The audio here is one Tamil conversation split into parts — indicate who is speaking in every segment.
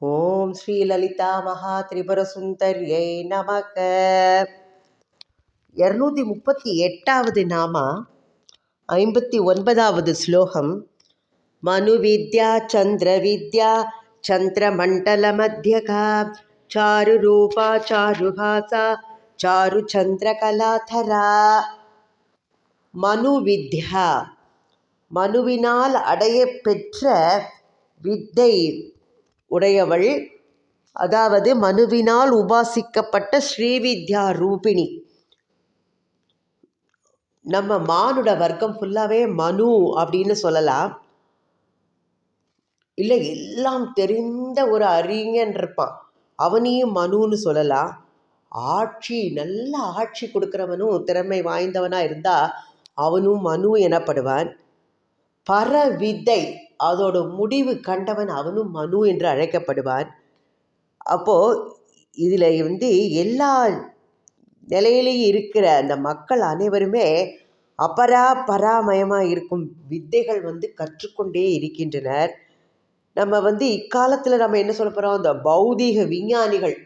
Speaker 1: ஓம் ஸ்ரீ லலிதா மகா திரிபுர சுந்தரியை நமக. இரநூத்தி முப்பத்தி எட்டாவது நாமா ஐம்பத்தி ஒன்பதாவது ஸ்லோகம். மனு வித்யா சந்திர வித்யா சந்திரமண்டலமத்தியகா சாருரூபா சாருஹாசா சாரு சந்திர கலாதரா. மனு வித்யா மனுவினால் அடைய பெற்ற வித்தை உடையவள். அதாவது மனுவினால் உபாசிக்கப்பட்ட ஸ்ரீவித்யா ரூபிணி. நம்ம மானுட வர்க்கம் ஃபுல்லாகவே மனு அப்படின்னு சொல்லலாம். இல்லை எல்லாம் தெரிந்த ஒரு அறிஞன் இருப்பான். அவனையும் மனுன்னு சொல்லலாம். ஆட்சி நல்ல ஆட்சி கொடுக்குறவனும் திறமை வாய்ந்தவனாக இருந்தால் அவனும் மனு எனப்படுவான். பரவிதை அதோட முடிவு கண்டவன் அவனும் மனு என்று அழைக்கப்படுவான். அப்போது இதில் வந்து எல்லா நிலையிலையும் இருக்கிற அந்த மக்கள் அனைவருமே அப்பரா பராமயமாக இருக்கும் வித்தைகள் வந்து கற்றுக்கொண்டே இருக்கின்றனர். நம்ம வந்து இக்காலத்தில் நம்ம என்ன சொல்ல போகிறோம் இந்த பௌதீக விஞ்ஞானிகள்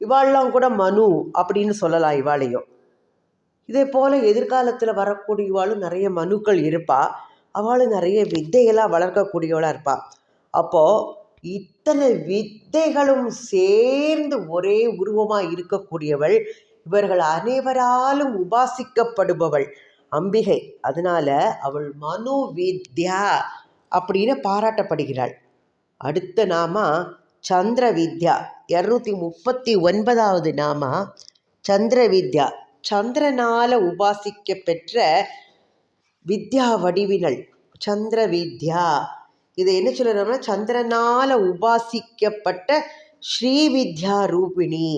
Speaker 1: இவாளெலாம் கூட மனு அப்படின்னு சொல்லலாம் இவாளையும். இதே போல் எதிர்காலத்தில் வரக்கூடிய இவாளும் நிறைய மனுக்கள் இருப்பாள் அவளும் நிறைய வித்தைகளாக வளர்க்கக்கூடியவளாக இருப்பாள் அப்போது இத்தனை வித்தைகளும் சேர்ந்து ஒரே உருவமாக இருக்கக்கூடியவள் இவர்கள் அனைவராலும் உபாசிக்கப்படுபவள். அம்பிகை அதனால் அவள் மனு வித்யா அப்படின்னு பாராட்டப்படுகிறாள். அடுத்த நாமா சந்திர வித்யா இரநூத்தி முப்பத்தி ஒன்பதாவது நாமா சந்திர வித்யா சந்திரனால் உபாசிக்க பெற்ற வித்யா வடிவினல் சந்திர வித்யா. இதை என்ன சொல்லணும்னா சந்திரனால் உபாசிக்கப்பட்ட ஸ்ரீ வித்யா ரூபிணி.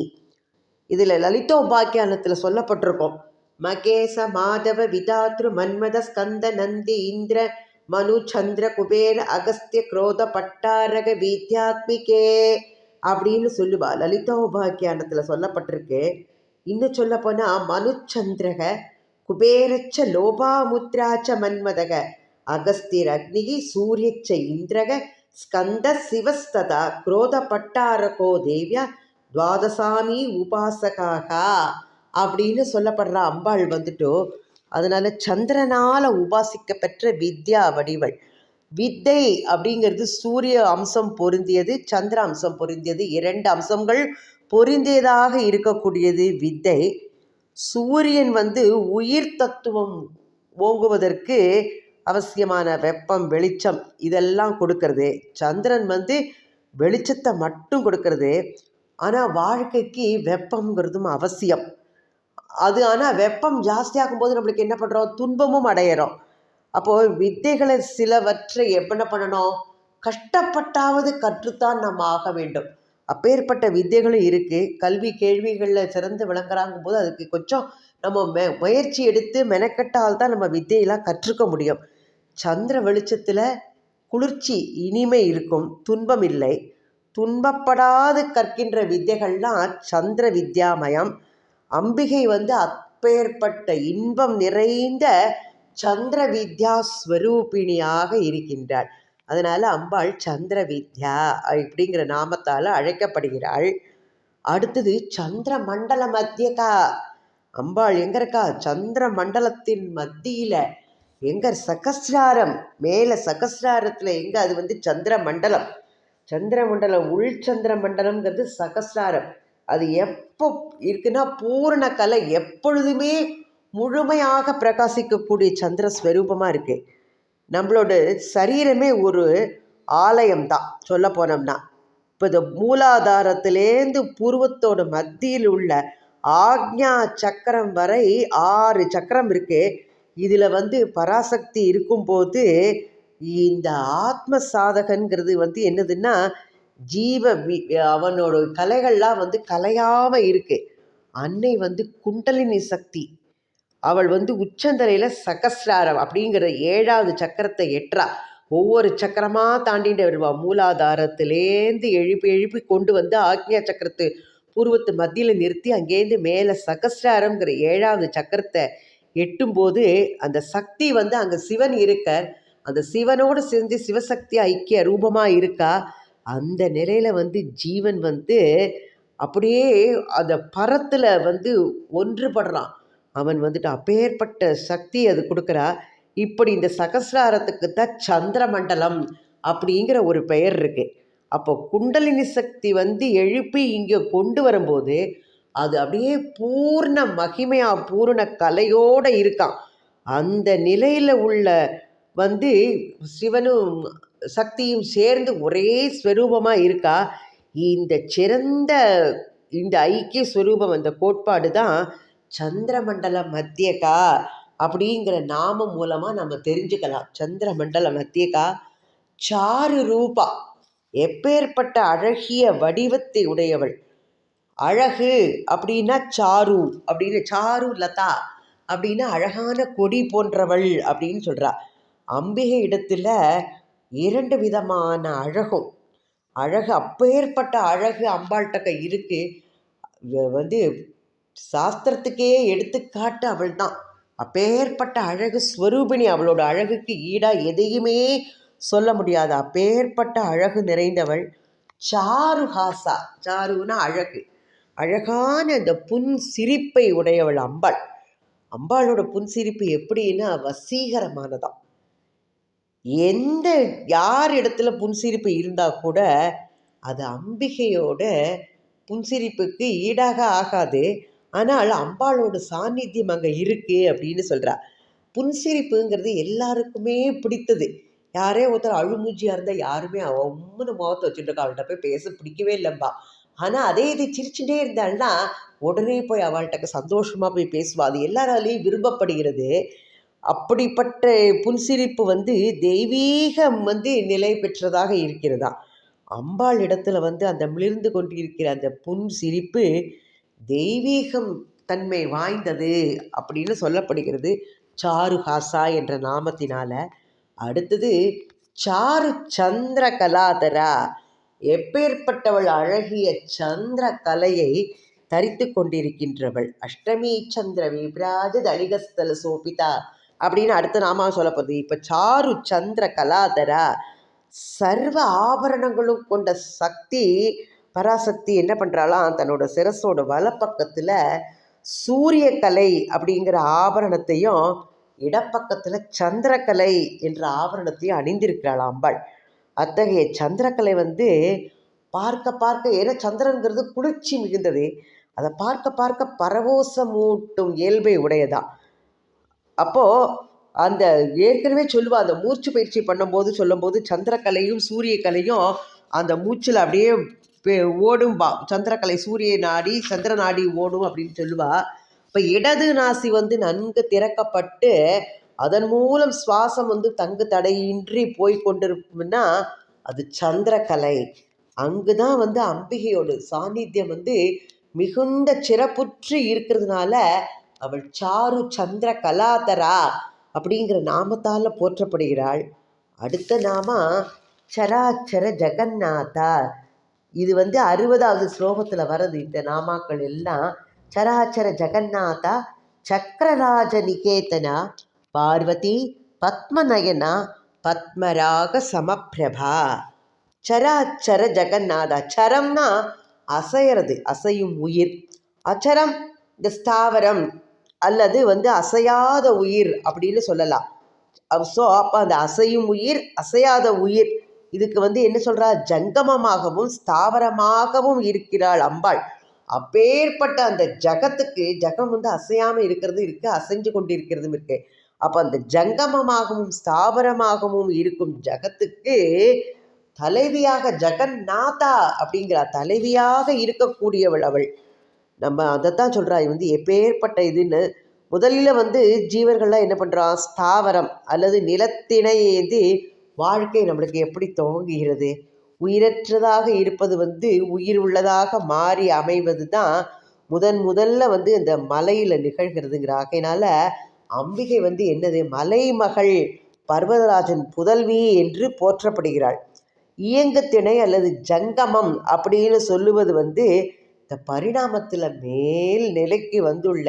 Speaker 1: இதில் லலிதோபாக்கியானத்தில் சொல்லப்பட்டிருக்கோம் மகேச மாதவ விதாத்ரு மன்மத ஸ்கந்த நந்தி இந்திர மனு சந்திர குபேர அகஸ்திய குரோத பட்டாரக வித்யாத்மிகே அப்படின்னு சொல்லுவா. லலிதோபாக்கியானத்தில் சொல்லப்பட்டிருக்கு. இன்னும் சொல்ல போனால் மனுச்சந்திரக குபேரச்ச லோபாமுத்ராச்ச மன்மதக அகஸ்திரக்னிகி சூரியச்ச இந்திரக ஸ்கந்த சிவஸ்ததா குரோத பட்டாரகோ தேவியா துவாதசாமி உபாசகாகா அப்படின்னு சொல்லப்படுற அம்பாள் வந்துட்டோ. அதனால சந்திரனால் உபாசிக்கப்பெற்ற வித்யா வடிவள். வித்தை அப்படிங்கிறது சூரிய அம்சம் பொருந்தியது சந்திர அம்சம் பொருந்தியது. இரண்டு அம்சங்கள் பொருந்தியதாக இருக்கக்கூடியது வித்தை. சூரியன் வந்து உயிர் தத்துவம் ஓங்குவதற்கு அவசியமான வெப்பம் வெளிச்சம் இதெல்லாம் கொடுக்கறது. சந்திரன் வந்து வெளிச்சத்தை மட்டும் கொடுக்கறது. ஆனால் வாழ்க்கைக்கு வெப்பங்கிறதும் அவசியம். அது ஆனால் வெப்பம் ஜாஸ்தியாகும் போது நம்மளுக்கு என்ன பண்ணுறோம் துன்பமும் அடையிறோம். அப்போது வித்தைகளை சிலவற்றை என்ன பண்ணணும்? கஷ்டப்பட்டாவது கற்றுத்தான் நம்ம ஆக வேண்டும். அப்பேற்பட்ட வித்தைகளும் இருக்குது கல்வி கேள்விகளில் சிறந்து விளங்குறாங்கும் போது அதுக்கு கொஞ்சம் நம்ம மெ முயற்சி எடுத்து மெனக்கட்டால் தான் நம்ம வித்தையெல்லாம் கற்றுக்க முடியும். சந்திர வெளிச்சத்தில் குளிர்ச்சி இனிமை இருக்கும். துன்பம் இல்லை. துன்பப்படாது கற்கின்ற வித்தைகள்லாம் சந்திர வித்யாமயம். அம்பிகை வந்து அப்பேற்பட்ட இன்பம் நிறைந்த சந்திர வித்யா ஸ்வரூபிணியாக இருக்கின்றாள். அதனால் அம்பாள் சந்திர வித்யா இப்படிங்கிற நாமத்தால் அழைக்கப்படுகிறாள். அடுத்தது சந்திர மண்டல மத்தியக்கா. அம்பாள் எங்கே இருக்கா சந்திர மண்டலத்தின் மத்தியில். எங்க சகசிராரம்? மேலே சகசிராரத்தில் எங்கே? அது வந்து சந்திர மண்டலம் சந்திர மண்டலம் உள் சந்திர மண்டலம்ங்கிறது சகசிராரம். அது எப்போ இருக்குன்னா பூரண கலை எப்பொழுதுமே முழுமையாக பிரகாசிக்கக்கூடிய சந்திர ஸ்வரூபமாக இருக்குது நம்மளோட சரீரமே ஒரு ஆலயம்தான் சொல்ல போனோம்னா. இப்போ இந்த மூலாதாரத்திலேருந்து பூர்வத்தோட மத்தியில் உள்ள ஆக்ஞா சக்கரம் வரை ஆறு சக்கரம் இருக்குது இதில் வந்து பராசக்தி இருக்கும்போது இந்த ஆத்ம சாதகங்கிறது வந்து என்னதுன்னா ஜீவ வி அவனோட கலைகள்லாம் வந்து கலையாமல் இருக்குது அன்னை வந்து குண்டலினி சக்தி. அவள் வந்து உச்சந்தலையில் சகசிராரம் அப்படிங்கிற ஏழாவது சக்கரத்தை எட்டுறா. ஒவ்வொரு சக்கரமாக தாண்டிட்டு வருவா. மூலாதாரத்திலேந்து எழுப்பி எழுப்பி கொண்டு வந்து ஆக்ஞா சக்கரத்து பூர்வத்து மத்தியில் நிறுத்தி அங்கேருந்து மேலே சகசிராரம்ங்கிற ஏழாவது சக்கரத்தை எட்டும்போது அந்த சக்தி வந்து அங்கே சிவன் இருக்க அந்த சிவனோடு சேர்ந்து சிவசக்தி ஐக்கிய ரூபமாக இருக்கா? அந்த நிலையில் வந்து ஜீவன் வந்து அப்படியே அந்த பரத்தில் வந்து ஒன்றுபடுறான். அவன் வந்துட்டு அப்பேற்பட்ட சக்தி அது கொடுக்குறா. இப்படி இந்த சகசிராரத்துக்கு தான் சந்திரமண்டலம் அப்படிங்கிற ஒரு பெயர் இருக்குது அப்போ குண்டலினி சக்தி வந்து எழுப்பி இங்கே கொண்டு வரும்போது அது அப்படியே பூர்ண மகிமையாக பூர்ண கலையோடு இருக்கான். அந்த நிலையில் உள்ள வந்து சிவனும் சக்தியும் சேர்ந்து ஒரே ஸ்வரூபமாக இருக்கா. இந்த சிறந்த இந்த ஐக்கிய ஸ்வரூபம் அந்த கோட்பாடு தான் சந்திரமண்டல மத்தியகா அப்படிங்கிற நாமம் மூலமாக நம்ம தெரிஞ்சுக்கலாம். சந்திரமண்டல மத்தியகா சாரு ரூபா எப்பேற்பட்ட அழகிய வடிவத்தை உடையவள். அழகு அப்படின்னா சாரு அப்படின்னு சாரு லதா அப்படின்னா அழகான கொடி போன்றவள் அப்படின்னு சொல்கிறா அம்பிகை இடத்துல இரண்டு விதமான அழகும். அழகு அப்பேற்பட்ட அழகு அம்பாள்கிட்ட இருக்குது வந்து சாஸ்திரத்துக்கே எடுத்துக்காட்டு அவள் தான் அப்பேற்பட்ட அழகு ஸ்வரூபிணி அவளோட அழகுக்கு ஈடாக எதையுமே சொல்ல முடியாது. அப்பேற்பட்ட அழகு நிறைந்தவள் சாருஹாசா. சாருன்னா அழகு. அழகான அந்த புன் சிரிப்பை உடையவள் அம்பாள். அம்பாளோட புன் சிரிப்பு எப்படின்னா வசீகரமானதான் எந்த யார் இடத்துல புன்சிரிப்பு இருந்தால் கூட அது அம்பிகையோட புன்சிரிப்புக்கு ஈடாக ஆகாது. ஆனால் அம்பாளோட சாநித்தியம் அங்கே இருக்குது அப்படின்னு சொல்கிறா புன்சிரிப்புங்கிறது எல்லாருக்குமே பிடித்தது. யாரே ஒருத்தர் அழுமூஞ்சியாக இருந்தால் யாருமே ஒம்முன்னு முகத்தை வச்சுட்டு அவள்கிட்ட போய் பேச பிடிக்கவே இல்லைம்பா ஆனால் அதே இது சிரிச்சுட்டே இருந்தாள்னா உடனே போய் அவள்கிட்ட சந்தோஷமாக போய் பேசுவா. அது எல்லாராலையும் விரும்பப்படுகிறது. அப்படிப்பட்ட புன்சிரிப்பு வந்து தெய்வீகம் வந்து நிலை பெற்றதாக இருக்கிறதா? அம்பாள் இடத்துல வந்து அந்த மிளிர்ந்து கொண்டிருக்கிற அந்த புன் சிரிப்பு தெய்வீகம் தன்மை வாய்ந்தது அப்படின்னு சொல்லப்படுகிறது. சாருஹாசா என்ற நாமத்தினால. அடுத்தது சாரு சந்திர கலாதரா எப்பேற்பட்டவள் அழகிய சந்திர கலையை தரித்து கொண்டிருக்கின்றவள். அஷ்டமி சந்திர விபிராஜ தலிகஸ்தல சோபிதா அப்படின்னு அடுத்த நாம சொல்லப்படுது இப்போ சாரு சந்திர கலாதரா சர்வ ஆபரணங்களும் கொண்ட சக்தி பராசக்தி என்ன பண்ணுறாளாம் தன்னோட சிரஸோட வலப்பக்கத்தில் சூரியக்கலை அப்படிங்கிற ஆபரணத்தையும் இடப்பக்கத்தில் சந்திரக்கலை என்ற ஆபரணத்தையும் அணிந்திருக்கிறாள் அம்பாள். அத்தகைய சந்திரக்கலை வந்து பார்க்க பார்க்க ஏன்னா சந்திரங்கிறது குளிர்ச்சி மிகுந்தது. அதை பார்க்க பார்க்க பரவோசமூட்டும் இயல்பை உடையதான் அப்போது அந்த ஏற்கனவே சொல்லுவா அந்த மூச்சு பயிற்சி பண்ணும்போது சொல்லும்போது சந்திரக்கலையும் சூரியக்கலையும் அந்த மூச்சில் அப்படியே ஓடும் பா சந்திரக்கலை சூரிய நாடி சந்திர நாடி ஓடும் அப்படின்னு சொல்லுவா. இப்போ இடது நாசி வந்து நன்கு திறக்கப்பட்டு அதன் மூலம் சுவாசம் வந்து தங்கு தடையின்றி போய் கொண்டிருக்கும்னா அது சந்திரக்கலை. அங்கு தான் வந்து அம்பிகையோட சாநித்தியம் வந்து மிகுந்த சிறப்புற்று இருக்கிறதுனால அவள் சாரு சந்திர கலாதரா அப்படிங்கிற நாமத்தால் போற்றப்படுகிறாள். அடுத்த நாம சராச்சர ஜெகநாதா இது வந்து அறுபதாவது ஸ்லோகத்தில் வர்றது. இந்த நாமாக்கள் எல்லாம் சராச்சர ஜெகநாதா சக்கரராஜ நிகேதனா பார்வதி பத்மநயனா பத்மராக சமப்பிரபா. சராச்சர ஜெகநாதா சரம்னா அசையறது அசையும் உயிர். அச்சரம் இந்த ஸ்தாவரம் அல்லது வந்து அசையாத உயிர் அப்படின்னு சொல்லலாம். ஸோ அப்போ அந்த அசையும் உயிர் அசையாத உயிர் இதுக்கு வந்து என்ன சொல்கிறா ஜங்கமமாகவும் ஸ்தாவரமாகவும் இருக்கிறாள் அம்பாள். அப்பேற்பட்ட அந்த ஜகத்துக்கு ஜகம் வந்து அசையாமல் இருக்கிறது இருக்குது அசைஞ்சு கொண்டு இருக்கிறதும் இருக்குது அப்போ அந்த ஜங்கமமாகவும் ஸ்தாவரமாகவும் இருக்கும் ஜகத்துக்கு தலைவியாக ஜெகநாதா அப்படிங்கிறா தலைவியாக இருக்கக்கூடியவள் அவள். நம்ம அதைத்தான் சொல்கிறா வந்து எப்பேற்பட்ட இதுன்னு. முதலில் வந்து ஜீவர்கள்லாம் என்ன பண்ணுறான் ஸ்தாவரம் அல்லது நிலத்திணையேந்தி வாழ்க்கை நம்மளுக்கு எப்படி துவங்குகிறது? உயிரற்றதாக இருப்பது வந்து உயிர் உள்ளதாக மாறி அமைவது தான் முதன் முதல்ல வந்து இந்த மலையில் நிகழ்கிறதுங்கிற ஆகையினால அம்பிகை வந்து என்னது? மலைமகள் பர்வதராஜன் புதல்வி என்று போற்றப்படுகிறாள். இயங்குத்திணை அல்லது ஜங்கமம் அப்படின்னு சொல்லுவது வந்து இந்த பரிணாமத்தில் மேல் நிலைக்கு வந்துள்ள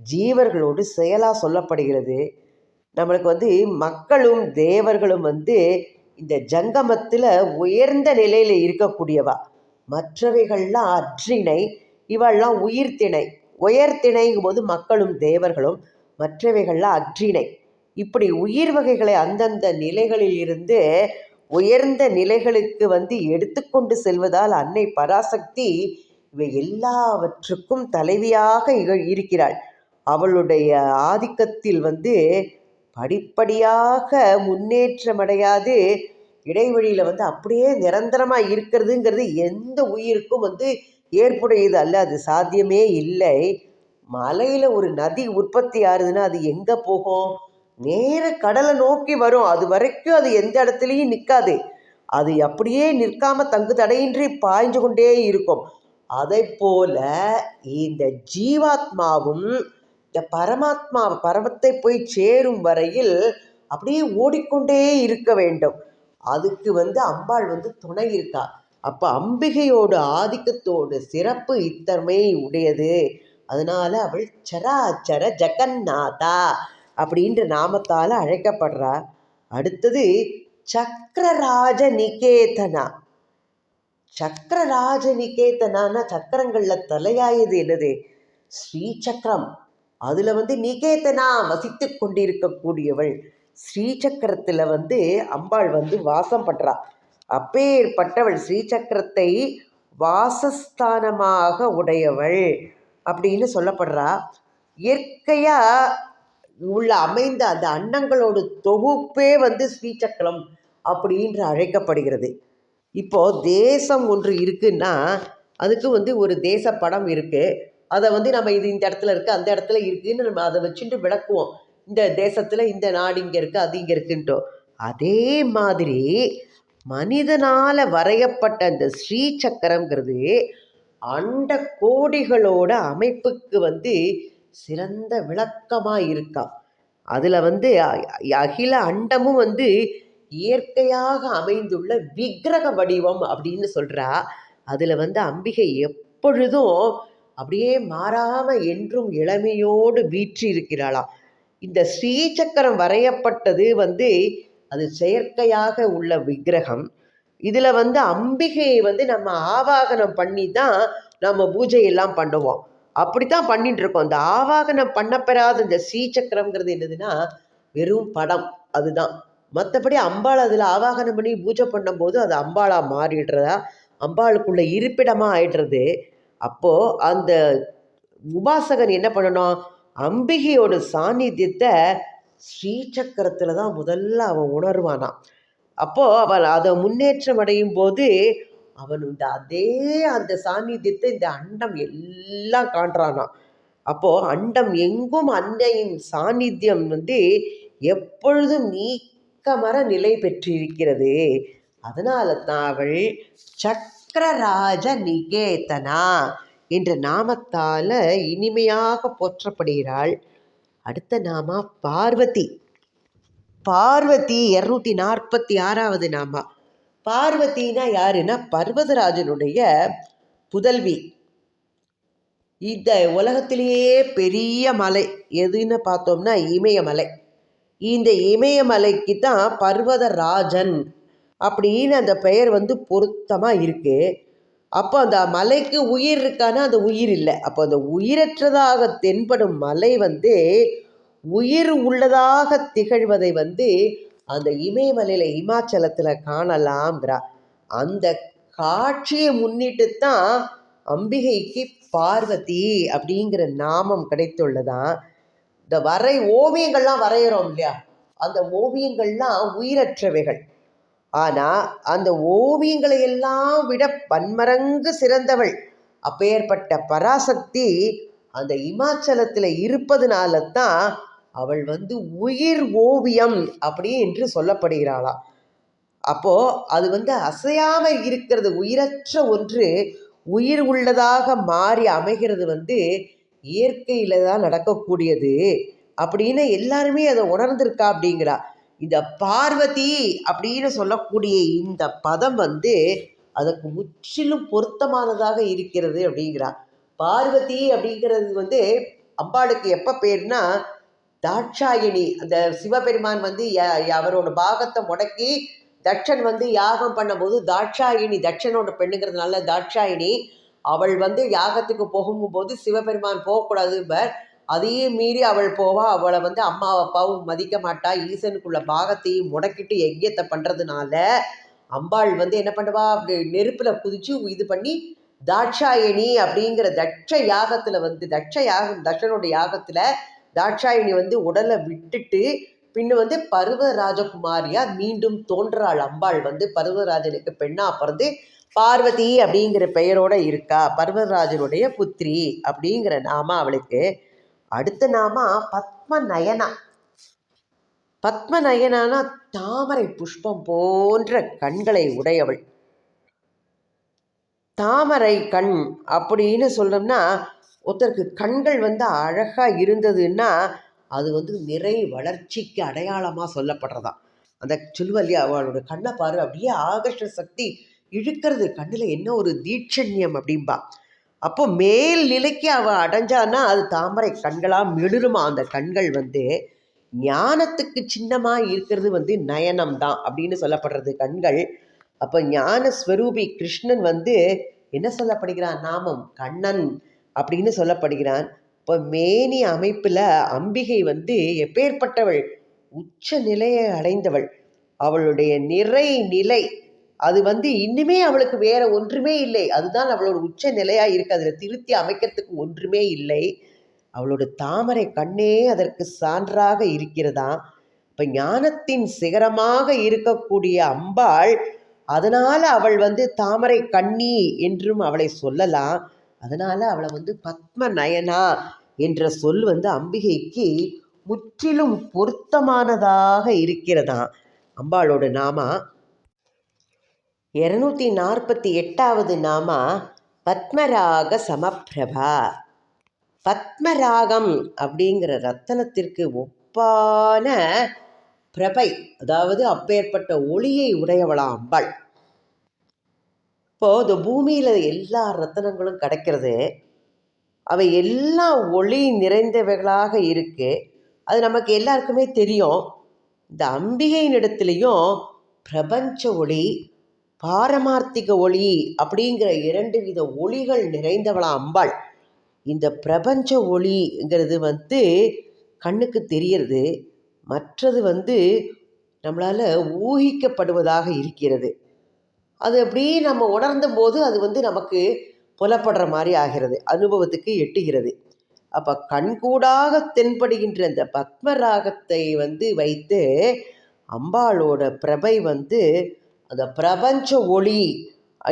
Speaker 1: ஜீவர்களோடு செயலாக சொல்லப்படுகிறது. நம்மளுக்கு வந்து மக்களும் தேவர்களும் வந்து இந்த ஜங்கமத்தில் உயர்ந்த நிலையில் இருக்கக்கூடியவா. மற்றவைகள்லாம் அற்றிணை இவெல்லாம் உயிர்த்திணை. உயர்த்திணைங்கும் போது மக்களும் தேவர்களும் மற்றவைகள்லாம் அற்றிணை. இப்படி உயிர் வகைகளை அந்தந்த நிலைகளில் இருந்து உயர்ந்த நிலைகளுக்கு வந்து எடுத்துக்கொண்டு செல்வதால் அன்னை பராசக்தி இவை எல்லாவற்றுக்கும் தலைவியாக இருக்கிறாள். அவளுடைய ஆதிக்கத்தில் வந்து படிப்படியாக முன்னேற்றமடையாது. இடைவெளியில் வந்து அப்படியே நிரந்தரமாக இருக்கிறதுங்கிறது எந்த உயிருக்கும் வந்து ஏற்புடையது அல்ல. அது சாத்தியமே இல்லை. மலையில் ஒரு நதி உற்பத்தி ஆறுதுன்னா அது எங்கே போகும்? நேர கடலை நோக்கி வரும். அது வரைக்கும் அது எந்த இடத்துலையும் நிற்காது அது அப்படியே நிற்காம தங்கு தடையின்றி பாய்ஞ்சு கொண்டே இருக்கும். அதை போல இந்த ஜீவாத்மாவும் இந்த பரமாத்மா பரமத்தை போய் சேரும் வரையில் அப்படியே ஓடிக்கொண்டே இருக்க வேண்டும். அதுக்கு வந்து அம்பாள் வந்து துணை இருக்கா. அப்போ அம்பிகையோட ஆதிக்கத்தோட சிறப்பு இத்தன்மை உடையது. அதனால அவள் சராச்சர ஜெகநாதா அப்படின்ற நாமத்தால் அழைக்கப்படுறா. அடுத்தது சக்கரராஜ நிகேதனா. சக்கரராஜ நிகேதனானா சக்கரங்களில் தலையாயது என்னது? ஸ்ரீ சக்கரம் அதில் வந்து நிகேதனா வசித்து கொண்டிருக்கக்கூடியவள். ஸ்ரீசக்கரத்தில் வந்து அம்பாள் வந்து வாசம் பண்ணுறா அப்பேற்பட்டவள் ஸ்ரீசக்கரத்தை வாசஸ்தானமாக உடையவள் அப்படின்னு சொல்லப்படுறா. இயற்கையாக உள்ள அமைந்த அந்த அன்னங்களோட தொகுப்பே வந்து ஸ்ரீசக்கரம் அப்படின்று அழைக்கப்படுகிறது. இப்போது தேசம் ஒன்று இருக்குன்னா அதுக்கு வந்து ஒரு தேச படம் இருக்குது அதை வந்து நம்ம இது இந்த இடத்துல இருக்குது அந்த இடத்துல இருக்குதுன்னு நம்ம அதை வச்சுட்டு விளக்குவோம். இந்த தேசத்தில் இந்த நாடு இங்கே இருக்குது அது இங்கே இருக்குன்ட்டோம் அதே மாதிரி மனிதனால் வரையப்பட்ட அந்த ஸ்ரீ சக்கரங்கிறது அண்ட கோடிகளோட அமைப்புக்கு வந்து சிறந்த விளக்கமாக இருக்கா. அதில் வந்து அகில அண்டமும் வந்து இயற்கையாக அமைந்துள்ள விக்கிரக வடிவம் அப்படின்னு சொல்கிறா அதில் வந்து அம்பிகை எப்பொழுதும் அப்படியே மாறாமல் என்றும் இளமையோடு வீற்றி இருக்கிறாளாம் இந்த ஸ்ரீசக்கரம் வரையப்பட்டது வந்து அது செயற்கையாக உள்ள விக்கிரகம். இதில் வந்து அம்பிகையை வந்து நம்ம ஆவாகனம் பண்ணி தான் நம்ம பூஜையெல்லாம் பண்ணுவோம். அப்படித்தான் பண்ணிட்டு இருக்கோம். இந்த ஆவாகனம் பண்ணப்பெறாத இந்த ஸ்ரீசக்கரம்ங்கிறது என்னதுன்னா வெறும் படம் அதுதான். மற்றபடி அம்பாள் அதில் ஆவாகனம் பண்ணி பூஜை பண்ணும்போது அது அம்பாளாக மாறிடுறதா? அம்பாளுக்குள்ள இருப்பிடமாக ஆயிடுறது. அப்போது அந்த உபாசகன் என்ன பண்ணணும்? அம்பிகையோட சாநித்தியத்தை ஸ்ரீசக்கரத்தில் தான் முதல்ல அவன் உணர்வானாம். அப்போது அவன் அதை முன்னேற்றம் அடையும் போது அவன் இந்த அதே அந்த சாநித்தியத்தை இந்த அண்டம் எல்லாம் காண்றானாம். அப்போது அண்டம் எங்கும் அன்னையின் சாநித்தியம் வந்து எப்பொழுதும் நீக்கமர நிலை பெற்றிருக்கிறது. அதனால தான் அவள் சக் சக்கரராஜ நிகேதனா என்ற நாமத்தால் இனிமையாக போற்றப்படுகிறாள். அடுத்த நாமா பார்வதி. பார்வதி இரநூத்தி நாற்பத்தி ஆறாவது நாமா. பார்வதினா யாருன்னா பர்வதராஜனுடைய புதல்வி. இந்த உலகத்திலேயே பெரிய மலை. எதுன்னு பார்த்தோம்னா இமயமலை. இந்த இமயமலைக்கு தான் பர்வதராஜன் அப்படின்னு அந்த பெயர் வந்து பொருத்தமாக இருக்குது அப்போ அந்த மலைக்கு உயிர் இருக்கான்னா அந்த உயிர் இல்லை. அப்போ அந்த உயிரற்றதாக தென்படும் மலை வந்து உயிர் உள்ளதாக திகழ்வதை வந்து அந்த இமயமலையில் இமாச்சலத்தில் காணலாம்ங்கிறா அந்த காட்சியை முன்னிட்டு தான் அம்பிகைக்கு பார்வதி அப்படிங்கிற நாமம் கிடைத்துள்ளதான் இந்த வரை ஓவியங்கள்லாம் வரைகிறோம் இல்லையா? அந்த ஓவியங்கள்லாம் உயிரற்றவைகள். ஆனால் அந்த ஓவியங்களை எல்லாம் விட பன்மரங்கு சிறந்தவள். அப்பேற்பட்ட பராசக்தி அந்த இமாச்சலத்தில் இருப்பதுனால தான் அவள் வந்து உயிர் ஓவியம் அப்படி என்று சொல்லப்படுகிறாளாம் அப்போ அது வந்து அசையாம இருக்கிறது உயிரற்ற ஒன்று உயிர் உள்ளதாக மாறி அமைகிறது வந்து இயற்கையில தான் நடக்கக்கூடியது அப்படின்னு எல்லாருமே அதை உணர்ந்திருக்கா அப்படிங்கிறா. இந்த பார்வதி அப்படின்னு சொல்லக்கூடிய இந்த பதம் வந்து அதற்கு முற்றிலும் பொருத்தமானதாக இருக்கிறது அப்படிங்கிறா. பார்வதி அப்படிங்கிறது வந்து அம்பாளுக்கு எப்போ பேர்னா தாட்சாயணி அந்த சிவபெருமான் வந்து அவரோட பாகத்தை முடக்கி தட்சன் வந்து யாகம் பண்ணும்போது தாட்சாயினி தட்சனோட பெண்ணுங்கிறதுனால தாட்சாயினி அவள் வந்து யாகத்துக்கு போகும்போது சிவபெருமான் போகக்கூடாதுபர் அதையும் மீறி அவள் போவா. அவளை வந்து அம்மா அப்பாவும் மதிக்க மாட்டா. ஈசனுக்குள்ள பாகத்தையும் முடக்கிட்டு யஜ்யத்தை பண்ணுறதுனால அம்பாள் வந்து என்ன பண்ணுவா? அப்படி நெருப்பில் குதிச்சு இது பண்ணி தாட்சாயணி அப்படிங்கிற தட்ச யாகத்தில் வந்து தட்ச யாகம் தட்சனோட யாகத்தில் தாட்சாயணி வந்து உடலை விட்டுட்டு பின்ன வந்து பருவ ராஜகுமாரியா மீண்டும் தோன்றாள் அம்பாள் வந்து. பருவராஜனுக்கு பெண்ணா பிறந்து பார்வதி அப்படிங்கிற பெயரோட இருக்கா. பருவராஜனுடைய புத்திரி அப்படிங்கிற நாம அவளுக்கு அடுத்த நாம பத்மநயனா. பத்மநயனானா தாமரை புஷ்பம் போன்ற கண்களை உடையவள். தாமரை கண் அப்படின்னு சொல்றோம்னா ஒருத்தருக்கு கண்கள் வந்து அழகாக இருந்ததுன்னா அது வந்து நிறை வளர்ச்சிக்கு அடையாளமாக சொல்லப்படுறதா. அந்த சொல்லுவல்லையா அவளோட கண்ணை பாரு அப்படியே ஆகர்ஷ சக்தி இழுக்கிறது. கண்ணில் என்ன ஒரு தீட்சண்யம் அப்படிம்பா. அப்போ மேல் நிலைக்கு அவள் அடைஞ்சான்னா அது தாமரை கண்களாக மிளிருமா? அந்த கண்கள் வந்து ஞானத்துக்கு சின்னமாக இருக்கிறது வந்து நயனம் தான் அப்படின்னு சொல்லப்படுறது கண்கள். அப்போ ஞான ஸ்வரூபி கிருஷ்ணன் வந்து என்ன சொல்லப்படுகிறான்? நாமம் கண்ணன் அப்படின்னு சொல்லப்படுகிறான். இப்போ மேனி அமைப்பில் அம்பிகை வந்து எப்பேற்பட்டவள்? உச்ச நிலையை அடைந்தவள். அவளுடைய நிறை நிலை அது வந்து இன்னுமே அவளுக்கு வேற ஒன்றுமே இல்லை. அதுதான் அவளோட உச்ச நிலையாக இருக்குது அதில் திருத்தி அமைக்கிறதுக்கு ஒன்றுமே இல்லை. அவளோட தாமரை கண்ணே அதற்கு சான்றாக இருக்கிறதா இப்போ ஞானத்தின் சிகரமாக இருக்கக்கூடிய அம்பாள் அதனால் அவள் வந்து தாமரை கண்ணி என்றும் அவளை சொல்லலாம். அதனால் அவளை வந்து பத்ம நயனா என்ற சொல் வந்து அம்பிகைக்கு முற்றிலும் பொருத்தமானதாக இருக்கிறதா அம்பாளோட நாமா இரநூத்தி நாற்பத்தி எட்டாவது நாமா பத்மராக சமப்பிரபா. பத்மராகம் அப்படிங்கிற ரத்தனத்திற்கு ஒப்பான பிரபை அதாவது அப்பேற்பட்ட ஒளியை உடையவளாம் அம்பாள் இப்போ இந்த பூமியில் எல்லா ரத்தனங்களும் கிடைக்கிறது. அவை எல்லாம் ஒளி நிறைந்தவைகளாக இருக்குது அது நமக்கு எல்லாருக்குமே தெரியும். இந்த அம்பிகையின் இடத்துலையும் பிரபஞ்ச ஒளி பாரமார்த்திக ஒளி அப்படிங்கிற இரண்டு வித ஒளிகள் நிறைந்தவளாம் அம்பாள். இந்த பிரபஞ்ச ஒளிங்கிறது வந்து கண்ணுக்கு தெரியறது மற்றது வந்து நம்மளால் ஊகிக்கப்படுவதாக இருக்கிறது. அது அப்படியே நம்ம உணர்ந்த போது அது வந்து நமக்கு புலப்படுற மாதிரி ஆகிறது அனுபவத்துக்கு எட்டுகிறது. அப்போ கண்கூடாக தென்படுகின்ற இந்த பத்மராகத்தை வந்து வைத்து அம்பாளோட பிரபை வந்து அந்த பிரபஞ்ச ஒளி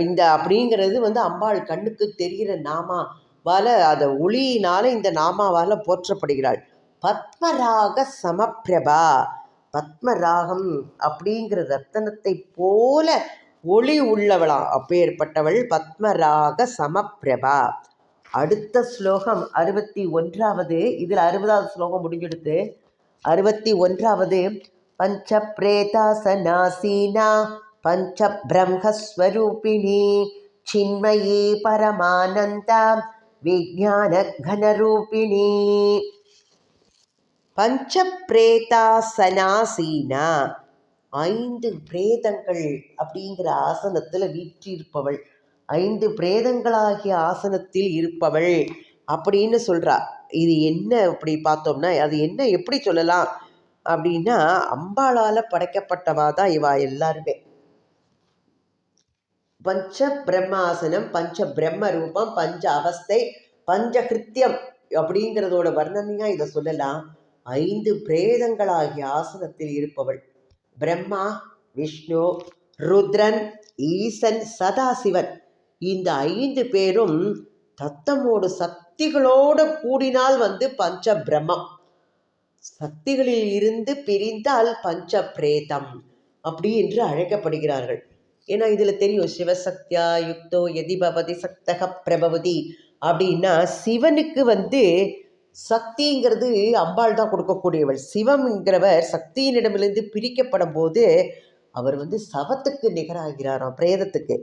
Speaker 1: இந்த அப்படிங்கிறது வந்து அம்பாள் கண்ணுக்கு தெரிகிற நாமாவால் அந்த ஒளியினால இந்த நாமாவால் போற்றப்படுகிறாள். பத்மராக சமப்பிரபா பத்மராகம் அப்படிங்கிற ரத்தனத்தை போல ஒளி உள்ளவளா அப்பேற்பட்டவள் பத்மராக சமப்பிரபா. அடுத்த ஸ்லோகம் அறுபத்தி ஒன்றாவது இதில் அறுபதாவது ஸ்லோகம் முடிஞ்செடுத்து அறுபத்தி ஒன்றாவது பஞ்ச பிரேதாசனாசீனா பஞ்ச பிரம்மஸ்வரூபிணி சின்மயி பரமானந்தா விஜான கனரூபிணி பஞ்ச பிரேதாசனாசீனா ஐந்து பிரேதங்கள் அப்படிங்கிற ஆசனத்தில் வீற்றிருப்பவள். ஐந்து பிரேதங்களாகிய ஆசனத்தில் இருப்பவள் அப்படின்னு சொல்கிறா இது என்ன அப்படி பார்த்தோம்னா அது என்ன எப்படி சொல்லலாம் அப்படின்னா அம்பாளால் படைக்கப்பட்டவா தான் இவா எல்லாருமே. பஞ்ச பிரம்மாசனம் பஞ்ச பிரம்ம ரூபம் பஞ்ச அவஸ்தை பஞ்ச கிருத்தியம் அப்படிங்கிறதோட வர்ணனையாக இதை சொல்லலாம். ஐந்து பிரேதங்களாகிய ஆசனத்தில் இருப்பவள். பிரம்மா விஷ்ணு ருத்ரன் ஈசன் சதாசிவன். இந்த ஐந்து பேரும் தத்தமோடு சக்திகளோடு கூடினால் வந்து பஞ்ச பிரம்மம் சக்திகளில் இருந்து பிரிந்தால் பஞ்ச பிரேதம் அப்படி என்று அழைக்கப்படுகிறார்கள். ஏன்னா இதில் தெரியும் சிவசக்தியா யுக்தோ எதிபவதி சக்தக பிரபவதி. அப்படின்னா சிவனுக்கு வந்து சக்திங்கிறது அம்பாள் தான் கொடுக்கக்கூடியவள். சிவம்ங்கிறவர் சக்தியினிடமிருந்து பிரிக்கப்படும் போது அவர் வந்து சவத்துக்கு நிகராகிறாராம் பிரேதத்துக்கு.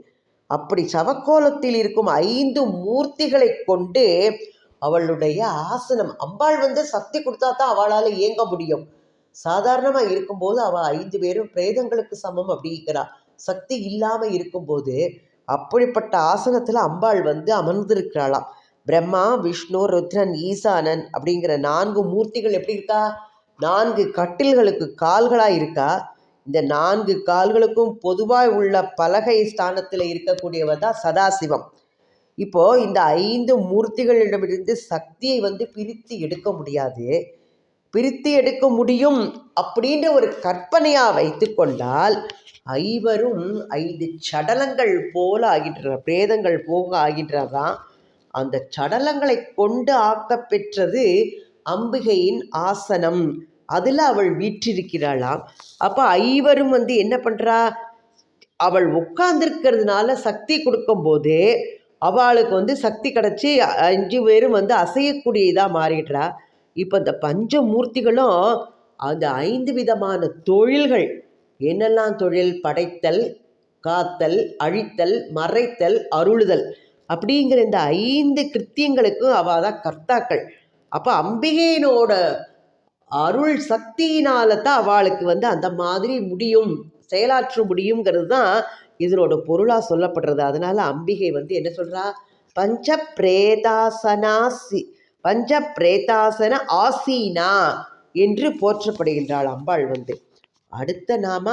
Speaker 1: அப்படி சவக்கோலத்தில் இருக்கும் ஐந்து மூர்த்திகளை கொண்டு அவளுடைய ஆசனம் அம்பாள் வந்து சக்தி கொடுத்தா தான் அவளால் இயங்க முடியும். சாதாரணமாக இருக்கும்போது அவள் ஐந்து பேரும் பிரேதங்களுக்கு சமம் அப்படிங்கிறா. சக்தி இல்லாமல் இருக்கும்போது அப்படிப்பட்ட ஆசனத்தில் அம்பாள் வந்து அமர்ந்திருக்கிறாளாம். பிரம்மா விஷ்ணு ருத்ரன் ஈசானன் அப்படிங்கிற நான்கு மூர்த்திகள் எப்படி இருக்கா? நான்கு கட்டில்களுக்கு கால்களாக இருக்கா? இந்த நான்கு கால்களுக்கும் பொதுவாய் உள்ள பலகை ஸ்தானத்தில் இருக்கக்கூடியவர் தான் சதாசிவம். இப்போ இந்த ஐந்து மூர்த்திகளிடமிருந்து சக்தியை வந்து பிரித்து எடுக்க முடியாது. பிரித்து எடுக்க முடியும் அப்படின்ற ஒரு கற்பனையாக வைத்து கொண்டால் ஐவரும் ஐந்து சடலங்கள் போல ஆகின்றன பிரேதங்கள் போக ஆகின்றதான் அந்த சடலங்களை கொண்டு ஆக்கப்பெற்றது அம்பிகையின் ஆசனம். அதில் அவள் வீற்றிருக்கிறாளாம் அப்போ ஐவரும் வந்து என்ன பண்ணுறா அவள் உட்கார்ந்துருக்கிறதுனால சக்தி கொடுக்கும்போது அவளுக்கு வந்து சக்தி கிடச்சி அஞ்சு பேரும் வந்து அசையக்கூடியதாக மாறிடுறா. இப்போ இந்த பஞ்சமூர்த்திகளும் அந்த ஐந்து விதமான தொழில்கள். என்னெல்லாம் தொழில்? படைத்தல் காத்தல் அழித்தல் மறைத்தல் அருளுதல். அப்படிங்கிற இந்த ஐந்து கிருத்தியங்களுக்கும் அவள் தான் கர்த்தாக்கள். அப்போ அம்பிகையினோட அருள் சக்தியினால தான் அவளுக்கு வந்து அந்த மாதிரி முடியும் செயலாற்ற முடியுங்கிறது தான் இதனோட பொருளாக சொல்லப்படுறது. அதனால அம்பிகை வந்து என்ன சொல்கிறா பஞ்ச பிரேதாசனாசி. பஞ்ச பிரேதாசன ஆசீனா என்று போற்றப்படுகின்றாள் அம்பாள் வந்து. அடுத்த நாம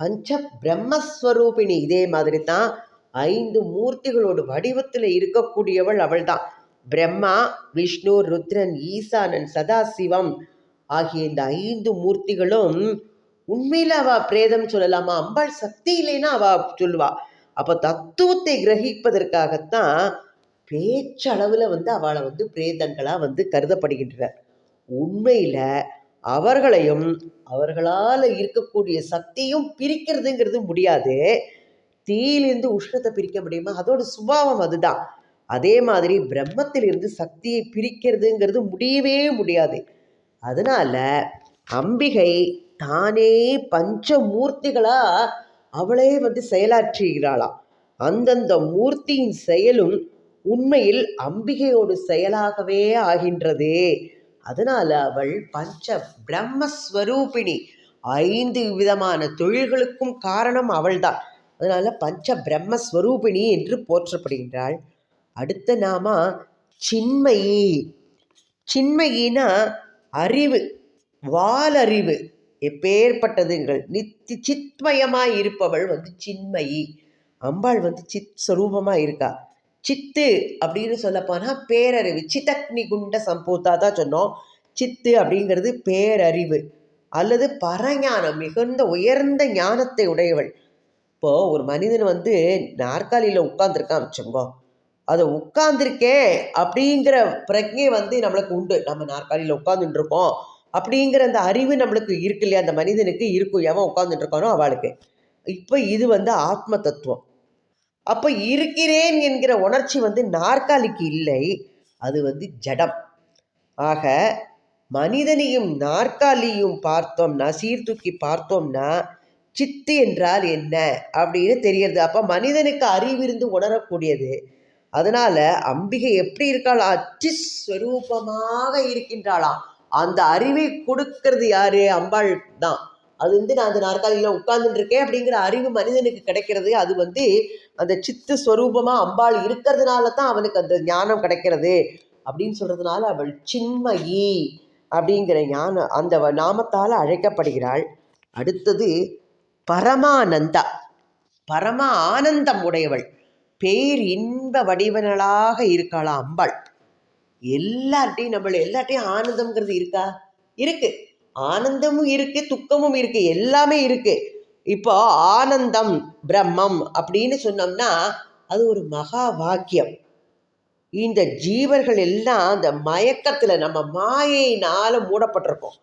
Speaker 1: பஞ்ச பிரம்மஸ்வரூபிணி இதே மாதிரி தான் ஐந்து மூர்த்திகளோட வடிவத்தில் இருக்கக்கூடியவள் அவள் தான் பிரம்மா விஷ்ணு ருத்ரன் ஈசானன் சதாசிவம் ஆகிய இந்த ஐந்து மூர்த்திகளும் உண்மையில அவ பிரேதம் சொல்லலாமா? அம்பாள் சக்தி இல்லைன்னா அவ சொல்லுவா. அப்போ தத்துவத்தை கிரகிப்பதற்காகத்தான் பேச்சளவில் வந்து அவளை வந்து பிரேதங்களாக வந்து கருதப்படுகின்றனர் உண்மையில் அவர்களையும் அவர்களால் இருக்கக்கூடிய சக்தியும் பிரிக்கிறதுங்கிறது முடியாது. தீயிலிருந்து உஷ்ணத்தை பிரிக்க முடியுமா? அதோட சுபாவம் அதுதான். அதே மாதிரி பிரம்மத்திலிருந்து சக்தியை பிரிக்கிறதுங்கிறது முடியவே முடியாது. அதனால அம்பிகை தானே பஞ்சமூர்த்திகளா அவளே வந்து செயலாற்றுகிறாளாம். அந்தந்த மூர்த்தியின் செயலும் உண்மையில் அம்பிகையோடு செயலாகவே ஆகின்றது. அதனால அவள் பஞ்ச பிரம்மஸ்வரூபிணி. ஐந்து விதமான தொழில்களுக்கும் காரணம் அவள்தான். அதனால பஞ்ச பிரம்மஸ்வரூபிணி என்று போற்றப்படுகின்றாள். அடுத்த நாம சின்மயி. சின்மயினா அறிவு வாலறிவு எப்பேற்பட்டதுங்கள். நித்தி சித்மயமாக இருப்பவள் வந்து சின்மயி. அம்பாள் வந்து சித் ஸ்வரூபமாக இருக்கா. சித்து அப்படின்னு சொல்லப்போனால் பேரறிவு. சித்தக்னி குண்ட சம்பூத்தா தான் சொன்னோம். சித்து அப்படிங்கிறது பேரறிவு. அல்லது பரஞானம் மிகுந்த உயர்ந்த ஞானத்தை உடையவள். இப்போது ஒரு மனிதன் வந்து நாற்காலியில் உட்காந்துருக்கான் வச்சுங்கோ அதை உட்காந்துருக்கேன் அப்படிங்கிற பிரஜை வந்து நம்மளுக்கு உண்டு. நம்ம நாற்காலியில் உட்காந்துட்டுருக்கோம் அப்படிங்கிற அந்த அறிவு நம்மளுக்கு இருக்கு இல்லையா? அந்த மனிதனுக்கு இருக்கும். எவன் உட்காந்துட்டு இருக்கானோ அவளுக்கு. இப்போ இது வந்து ஆத்ம தத்துவம். அப்போ இருக்கிறேன் என்கிற உணர்ச்சி வந்து நாற்காலிக்கு இல்லை அது வந்து ஜடம். ஆக மனிதனையும் நாற்காலியும் பார்த்தோம்னா சீர்தூக்கி பார்த்தோம்னா சித்து என்றால் என்ன அப்படின்னு தெரியறது. அப்போ மனிதனுக்கு அறிவிருந்து உணரக்கூடியது. அதனால அம்பிகை எப்படி இருக்காளா? அச்சிஸ்வரூபமாக இருக்கின்றாளாம் அந்த அறிவை கொடுக்கறது யாரு? அம்பாள் தான். அது வந்து நான் அந்த நாற்காலியில் உட்கார்ந்துட்டு இருக்கேன் அப்படிங்கிற அறிவு மனிதனுக்கு கிடைக்கிறது. அது வந்து அந்த சித்து ஸ்வரூபமாக அம்பாள் இருக்கிறதுனால தான் அவனுக்கு அந்த ஞானம் கிடைக்கிறது அப்படின்னு சொல்கிறதுனால அவள் சின்மயி அப்படிங்கிற ஞானம் அந்த நாமத்தால் அழைக்கப்படுகிறாள். அடுத்தது பரமானந்தா. பரம ஆனந்தம் உடையவள். பேர் இன்ப வடிவனளாக இருக்காளா அம்பாள். எல்லார்ட்டையும் நம்மள எல்லார்ட்டையும் ஆனந்தம்ங்கிறது இருக்கா? இருக்கு. ஆனந்தமும் இருக்கு துக்கமும் இருக்கு எல்லாமே இருக்கு. இப்போ ஆனந்தம் பிரம்மம் அப்படின்னு சொன்னோம்னா அது ஒரு மகா வாக்கியம். இந்த ஜீவர்கள் எல்லாம் அந்த மயக்கத்தில் நம்ம மாயையினால் மூடப்பட்டிருக்கோம்.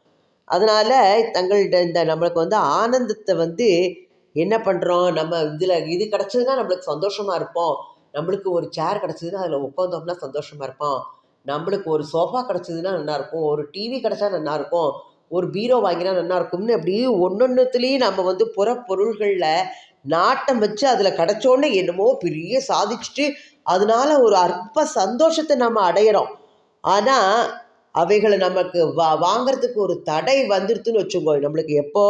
Speaker 1: அதனால் தங்கள்கிட்ட இந்த நம்மளுக்கு வந்து ஆனந்தத்தை வந்து என்ன பண்ணுறோம் நம்ம இதில் இது கிடச்சதுன்னா நம்மளுக்கு சந்தோஷமாக இருப்போம். நம்மளுக்கு ஒரு சேர் கிடச்சதுன்னா அதில் உட்காந்தோம்னா சந்தோஷமாக இருப்போம். நம்மளுக்கு ஒரு சோஃபா கிடச்சதுன்னா நல்லாயிருக்கும் ஒரு டிவி கிடச்சா நல்லாயிருக்கும் ஒரு பீரோ வாங்கினா நல்லா இருக்கும்னு அப்படி ஒன்றொன்றுத்துலேயும் நம்ம வந்து புறப்பொருள்களில் நாட்டம் வச்சு அதில் கிடச்சோன்னே என்னமோ பெரிய சாதிச்சுட்டு அதனால ஒரு அற்ப சந்தோஷத்தை நம்ம அடையிறோம். ஆனால் அவைகளை நமக்கு வா வாங்கிறதுக்கு ஒரு தடை வந்துடுதுன்னு வச்சுக்கோ நம்மளுக்கு எப்போ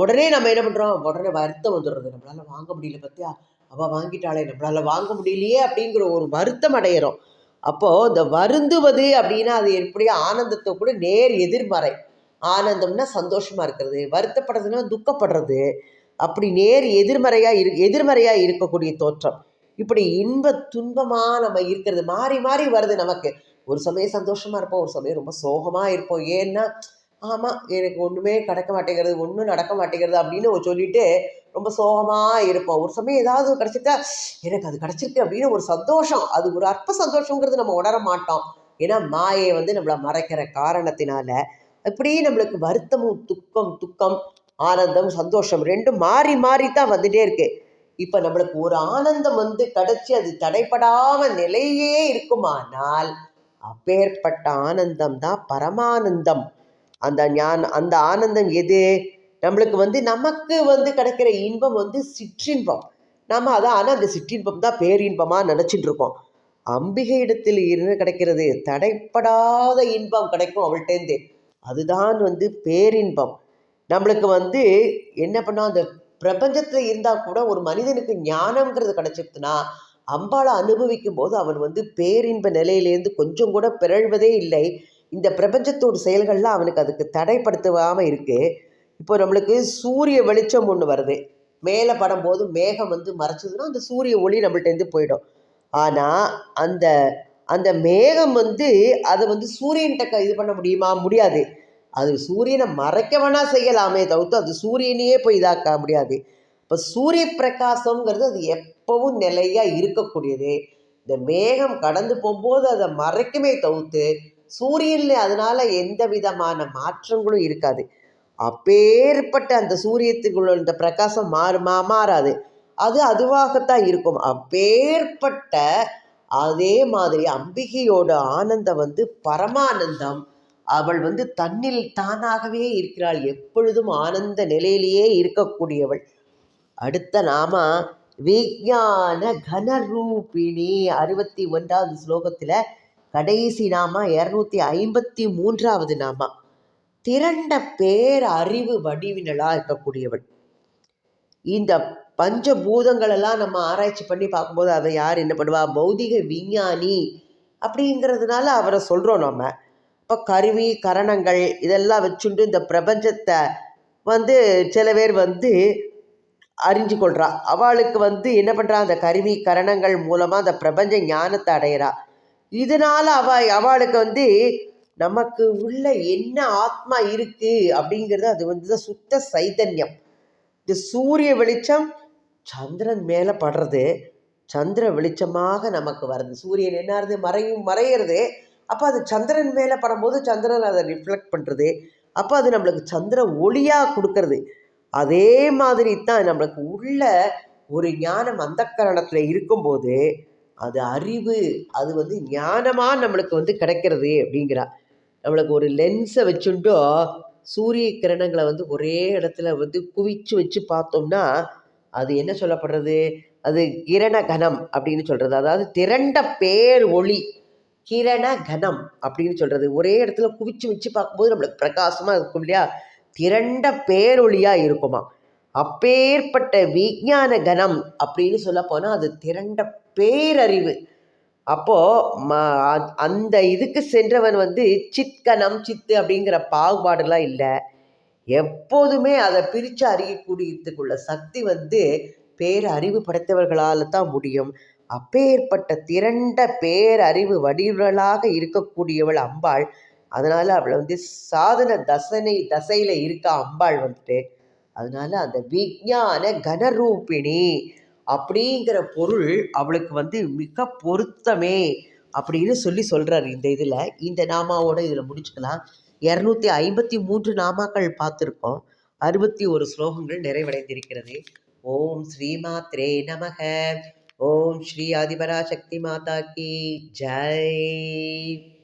Speaker 1: உடனே நம்ம என்ன பண்ணுறோம் உடனே வருத்தம் வந்துடுறது. நம்மளால் வாங்க முடியல பார்த்தியா அவள் வாங்கிட்டாளே. நம்மளால் வாங்க முடியலையே அப்படிங்கிற ஒரு வருத்தம் அடையிறோம். அப்போது இந்த வருந்துவது அப்படின்னா அது எப்படியோ ஆனந்தத்தை கூட நேர் எதிர்மறை. ஆனந்தம்னா சந்தோஷமாக இருக்கிறது வருத்தப்படுறதுன்னா துக்கப்படுறது. அப்படி நேர் எதிர்மறையாக இரு எதிர்மறையாக இருக்கக்கூடிய தோற்றம். இப்படி இன்ப துன்பமாக நம்ம இருக்கிறது மாறி மாறி வருது நமக்கு. ஒரு சமயம் சந்தோஷமாக இருப்போம் ஒரு சமயம் ரொம்ப சோகமாக இருப்போம். ஏன்னா ஆமாம் எனக்கு ஒன்றுமே கிடக்க மாட்டேங்கிறது ஒன்றும் நடக்க மாட்டேங்கிறது அப்படின்னு சொல்லிட்டு ரொம்ப சோகமாக இருப்போம். ஒரு சமயம் ஏதாவது கிடச்சிட்டா எனக்கு அது கிடச்சிருக்கு அப்படின்னு ஒரு சந்தோஷம். அது ஒரு அற்ப சந்தோஷங்கிறது நம்ம உணர மாட்டோம். ஏன்னா மாயை வந்து நம்மளை மறைக்கிற காரணத்தினால இப்படியே நம்மளுக்கு வருத்தமும் துக்கம் துக்கம் ஆனந்தம் சந்தோஷம் ரெண்டும் மாறி மாறி தான் வந்துட்டே இருக்கு. இப்போ நம்மளுக்கு ஒரு ஆனந்தம் வந்து கிடச்சி அது தடைப்படாம நிலையே இருக்குமானால் அப்பேற்பட்ட ஆனந்தம் தான் பரமானந்தம். அந்த ஞான அந்த ஆனந்தம் எது? நம்மளுக்கு வந்து நமக்கு வந்து கிடைக்கிற இன்பம் வந்து சிற்றின்பம். நம்ம அதான் ஆனால் அந்த சிற்றின்பம் தான் பேரின்பமாக நினச்சிட்டு இருக்கோம். அம்பிகை இடத்தில் இருந்து கிடைக்கிறது தடைப்படாத இன்பம் கிடைக்கும் அவள்கிட்டேருந்து அதுதான் வந்து பேரின்பம். நம்மளுக்கு வந்து என்ன பண்ணோம் அந்த பிரபஞ்சத்தில் இருந்தால் கூட ஒரு மனிதனுக்கு ஞானம்ங்கிறது கிடைச்சிருக்குன்னா அம்பாளை அனுபவிக்கும் போது அவன் வந்து பேரின்ப நிலையிலேருந்து கொஞ்சம் கூட பிறழ்வதே இல்லை. இந்த பிரபஞ்சத்தோட செயல்கள்லாம் அவனுக்கு அதுக்கு தடைப்படுத்துவாமல் இருக்குது இப்போ நம்மளுக்கு சூரிய வெளிச்சம் ஒன்று வருது. மேலே படும்போது மேகம் வந்து மறைச்சதுன்னா அந்த சூரிய ஒளி நம்மள்ட்டேருந்து போயிடும். ஆனால் அந்த அந்த மேகம் வந்து அதை வந்து சூரியன்கிட்ட இது பண்ண முடியுமா? முடியாது. அது சூரியனை மறைக்க வேணா செய்யலாமே தவிர்த்து அது சூரியனையே போய் இதாக்க முடியாது. இப்போ சூரிய பிரகாசம்ங்கிறது அது எப்பவும் நிலையாக இருக்கக்கூடியது. இந்த மேகம் கடந்து போகும்போது அதை மறைக்குமே தவிர்த்து சூரியனில் அதனால் எந்த விதமான மாற்றங்களும் இருக்காது. அப்பேற்பட்ட அந்த சூரியத்துக்குள்ள இந்த பிரகாசம் மாறுமா? மாறாது. அது அதுவாகத்தான் இருக்கும். அப்பேற்பட்ட அதே மாதிரி அம்பிகையோட ஆனந்தம் வந்து பரமானந்தம். அவள் வந்து தன்னில் தானாகவே இருக்கிறாள். எப்பொழுதும் ஆனந்த நிலையிலேயே இருக்கக்கூடியவள். அடுத்த நாம விஞ்ஞான கனரூபிணி அறுபத்தி ஒன்றாவது ஸ்லோகத்தில் கடைசி நாமா இரநூத்தி ஐம்பத்தி மூன்றாவது நாமா. திரண்ட பேர் அறிவு வடிவினலாக இருக்கக்கூடியவள். இந்த பஞ்சபூதங்களெல்லாம் நம்ம ஆராய்ச்சி பண்ணி பார்க்கும்போது அதை யார் என்ன பண்ணுவா? பௌதிக விஞ்ஞானி அப்படிங்கிறதுனால அவரை சொல்கிறோம் நம்ம. இப்போ கருவி கரணங்கள் இதெல்லாம் வச்சுண்டு இந்த பிரபஞ்சத்தை வந்து சில பேர் வந்து அறிஞ்சு கொள்கிறா அவளுக்கு வந்து என்ன பண்ணுறா அந்த கருவி கரணங்கள் மூலமாக அந்த பிரபஞ்ச ஞானத்தை அடையிறா. இதனால் அவ அவளுக்கு வந்து நமக்கு உள்ள என்ன ஆத்மா இருக்குது அப்படிங்கிறது அது வந்து தான் சுத்த சைதன்யம். இந்த சூரிய வெளிச்சம் சந்திரன் மேலே படுறது சந்திர வெளிச்சமாக நமக்கு வருது. சூரியன் என்ன ஆகுது மறையும் மறையிறது. அப்போ அது சந்திரன் மேலே படும்போது சந்திரன் அதை ரிஃப்ளெக்ட் பண்ணுறது அப்போ அது நம்மளுக்கு சந்திர ஒளியாக கொடுக்கறது. அதே மாதிரி தான் நம்மளுக்கு உள்ள ஒரு ஞானம் அந்த கரணத்தில் இருக்கும்போது அது அறிவு அது வந்து ஞானமாக நம்மளுக்கு வந்து கிடைக்கிறது அப்படிங்கிறா. நம்மளுக்கு ஒரு லென்ஸை வச்சுட்டோ சூரிய கிரணங்களை வந்து ஒரே இடத்துல வந்து குவிச்சு வச்சு பார்த்தோம்னா அது என்ன சொல்லப்படுறது? அது கிரண கணம் அப்படின்னு சொல்கிறது அதாவது திரண்ட பேர் ஒளி. கிரண கணம் அப்படின்னு சொல்கிறது ஒரே இடத்துல குவிச்சு வச்சு பார்க்கும்போது நம்மளுக்கு பிரகாசமாக இருக்கும் இல்லையா? திரண்ட பேரொளியாக இருக்குமா? அப்பேற்பட்ட விஞ்ஞான கணம் அப்படின்னு சொல்ல போனால் அது திரண்ட பேரறிவு. அப்போது ம அந்த இதுக்கு சென்றவன் வந்து சித்கணம் சித்து அப்படிங்கிற பாகுபாடுலாம் இல்லை. எப்போதுமே அதை பிரித்து அறியக்கூடியதுக்குள்ள சக்தி வந்து பேரறிவு படைத்தவர்களால் தான் முடியும். அப்பேற்பட்ட திரண்ட பேரறிவு வடிவலாக இருக்கக்கூடியவள் அம்பாள். அதனால் அவளை வந்து சாதன தசனை தசையில் இருக்க அம்பாள் வந்துட்டு. அதனால் அந்த விஞ்ஞான கனரூபிணி அப்படிங்கிற பொருள் அவளுக்கு வந்து மிக பொருத்தமே அப்படின்னு சொல்லி சொல்கிறார் இந்த இதில். இந்த நாமாவோட இதில் முடிச்சுக்கலாம். இரநூத்தி ஐம்பத்தி மூன்று நாமாக்கள் பார்த்துருக்கோம். அறுபத்தி ஒரு ஸ்லோகங்கள் நிறைவடைந்திருக்கிறது. ஓம் ஸ்ரீமாத்ரே நமக. ஓம் ஸ்ரீ ஆதிபராசக்தி மாதா கி. ஜெய்.